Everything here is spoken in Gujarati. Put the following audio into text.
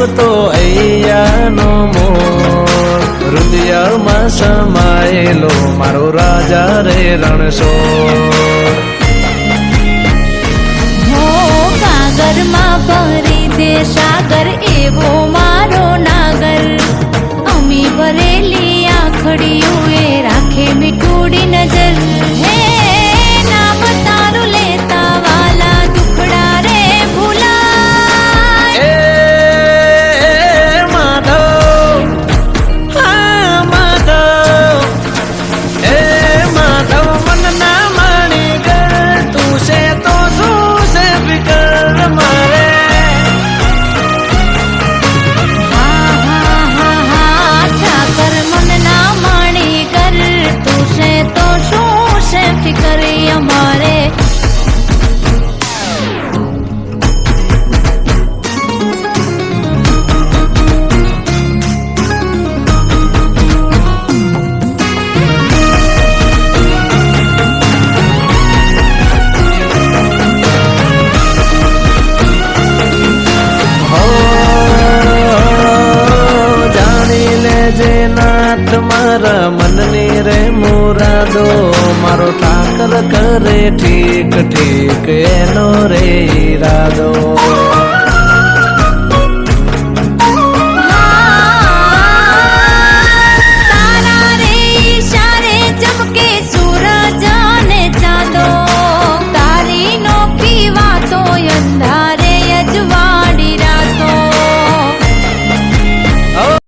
મૂકતો અહીંયાનો મોર. હૃદયમાં સમાયેલો મારો રાજા રે રણસો સાગરમાં ભરી દે સાગર, એવો મારો નાગર. અમી ભરેલી આખડીઓ એ રાખે મીઠું મારા મનને રે મોરાદો મારો ઠાકર કરે ઠીક ઠીક એનો રે ઈરાદો.